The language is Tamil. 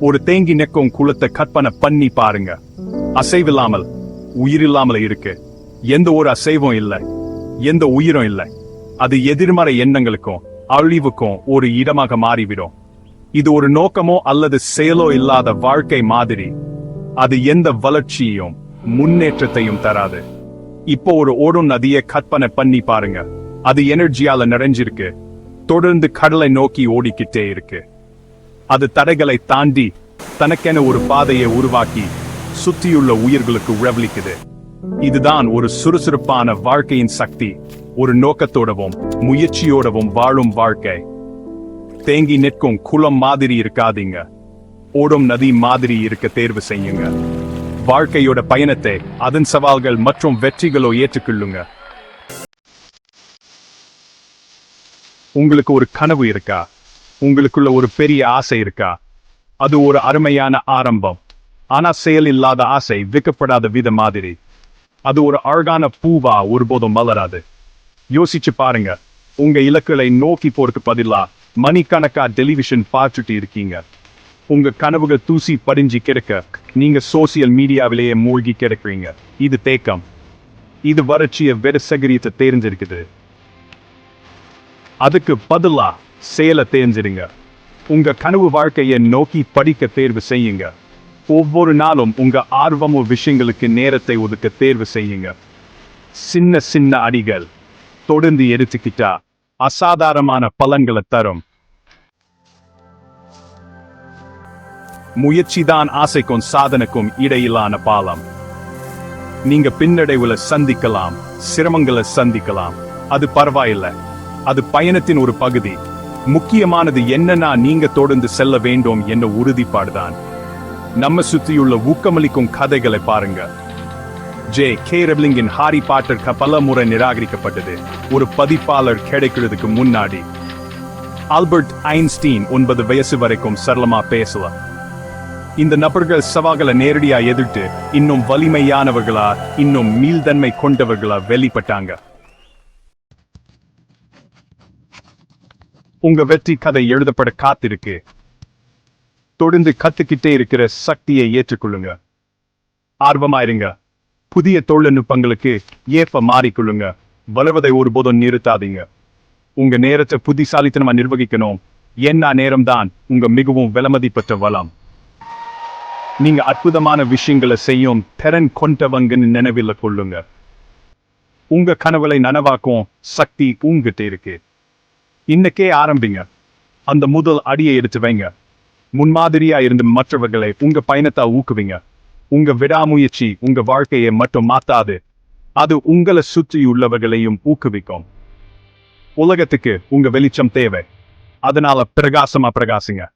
ஒரு தேங்கி நிற்கும் குளத்தை கற்பனை பண்ணி பாருங்க. அசைவில்லாமல் உயிரில்லாமல் இருக்கு. எந்த ஒரு அசைவும் இல்லை. எந்த உயிரும் இல்லை. அது எதிர்மறை எண்ணங்களுக்கும் அழிவுக்கும் ஒரு இடமாக மாறிவிடும். இது ஒரு நோக்கமோ அல்லது செயலோ இல்லாத வாழ்க்கை மாதிரி. அது எந்த வளர்ச்சியையும் முன்னேற்றத்தையும் தராது. இப்போ ஒரு ஓடும் நதியை கற்பனை பண்ணி பாருங்க. அது எனர்ஜியால நிறைஞ்சிருக்கு. தொடர்ந்து கடலை நோக்கி ஓடிக்கிட்டே இருக்கு. அது தடைகளை தாண்டி தனக்கென ஒரு பாதையை உருவாக்கி சுத்தியுள்ள உயிர்களுக்கு உழவளிக்குது இதுதான் ஒரு சுறுசுறுப்பான வாழ்க்கையின் சக்தி. ஒரு நோக்கத்தோடவும் முயற்சியோடவும் வாழும் வாழ்க்கை. தேங்கி நிற்கும் குளம் மாதிரி இருக்காதீங்க. ஓடும் நதி மாதிரி இருக்க தேர்வு செய்யுங்க. வாழ்க்கையோட பயணத்தை அதன் சவால்கள் மற்றும் வெற்றிகளோ ஏற்றுக்கொள்ளுங்க. உங்களுக்கு ஒரு கனவு இருக்கா? உங்களுக்குள்ள ஒரு பெரிய ஆசை இருக்கா? அது ஒரு அருமையான ஆரம்பம். ஆனா செயல் இல்லாத ஆசை விற்கப்படாத வித மாதிரி. அது ஒரு அழகான பூவா ஒருபோதும் மலராது. யோசிச்சு பாருங்க. உங்க இலக்குகளை நோக்கி போறதுக்கு பதிலா மணிக்கணக்கா டெலிவிஷன் பார்த்துட்டு இருக்கீங்க. உங்க கனவுகள் தூசி படிஞ்சு கிடக்க நீங்க சோசியல் மீடியாவிலேயே மூழ்கி கிடக்குறீங்க. இது தேக்கம். இது வறட்சிய வெற சகரியத்தை தெரிஞ்சிருக்குது அதுக்கு பதிலா செயலை தேர்ந்தெடுங்க உங்க கனவு வாழ்க்கையை நோக்கி படிக்க தேர்வு செய்யுங்க. ஒவ்வொரு நாளும் உங்க ஆர்வமும் விஷயங்களுக்கு நேரத்தை ஒதுக்க தேர்வு செய்யுங்க. சின்ன சின்ன அடிகள் தொடர்ந்து எடுத்துக்கிட்டா அசாதாரணமான பலன்களை தரும். முயற்சிதான் ஆசைக்கும் சாதனைக்கும் இடையிலான பாலம். நீங்க பின்னடைவுல சந்திக்கலாம் சிரமங்களை சந்திக்கலாம். அது பரவாயில்லை. அது பயணத்தின் ஒரு பகுதி. முக்கியமானது என்னன்னா நீங்க தொடர்ந்து செல்ல வேண்டும் என்ன உறுதிப்பாடுதான். நம்ம சுத்தியுள்ள ஊக்கமளிக்கும் கதைகளை பாருங்க. ஜே. கே. ரெப்லிங்கின் ஹாரி பாட்டர் பல முறை நிராகரிக்கப்பட்டது. ஒரு பதிப்பாளர் கிடைக்கிறதுக்கு முன்னாடி. ஆல்பர்ட் ஐன்ஸ்டீன் ஒன்பது வயசு வரைக்கும் சரளமா பேசலாம் இந்த நபர்கள் சவால்களை நேரடியா எதிர்த்து இன்னும் வலிமையானவர்களா இன்னும் மீள்தன்மை கொண்டவர்களா வெளிப்பட்டாங்க. உங்க வெற்றி கதை எழுதப்பட காத்திருக்கு. தொடர்ந்து கத்துக்கிட்டே இருக்கிற சக்தியை ஏற்றுக்கொள்ளுங்க. ஆர்வமாயிருங்க. புதிய தொழில்நுட்பங்களுக்கு ஏற்ப மாறிக்கொள்ளுங்க. வளர்வதை ஒருபோதும் நிறுத்தாதீங்க. உங்க நேரத்தை புத்திசாலித்தனமா நிர்வகிக்கணும். என்ன நேரம்தான் உங்க மிகவும் விலமதிப்பற்ற வளம். நீங்க அற்புதமான விஷயங்களை செய்யும் திறன் கொண்டவங்கன்னு நினைவில் கொள்ளுங்க. உங்க கனவுகளை நனவாக்கும் சக்தி உங்ககிட்ட இருக்கு. இன்னைக்கே ஆரம்பிங்க. அந்த முதல் அடியை எடுத்து வைங்க. முன்மாதிரியா இருந்து மற்றவர்களை உங்க பயணத்தை ஊக்குவிங்க. உங்க விடாமுயற்சி உங்க வாழ்க்கையை மட்டும் மாத்தாது. அது உங்களை சுற்றியுள்ளவர்களையும் ஊக்குவிக்கும். உலகத்துக்கு உங்க வெளிச்சம் தேவை. அதனால பிரகாசமா பிரகாசிங்க.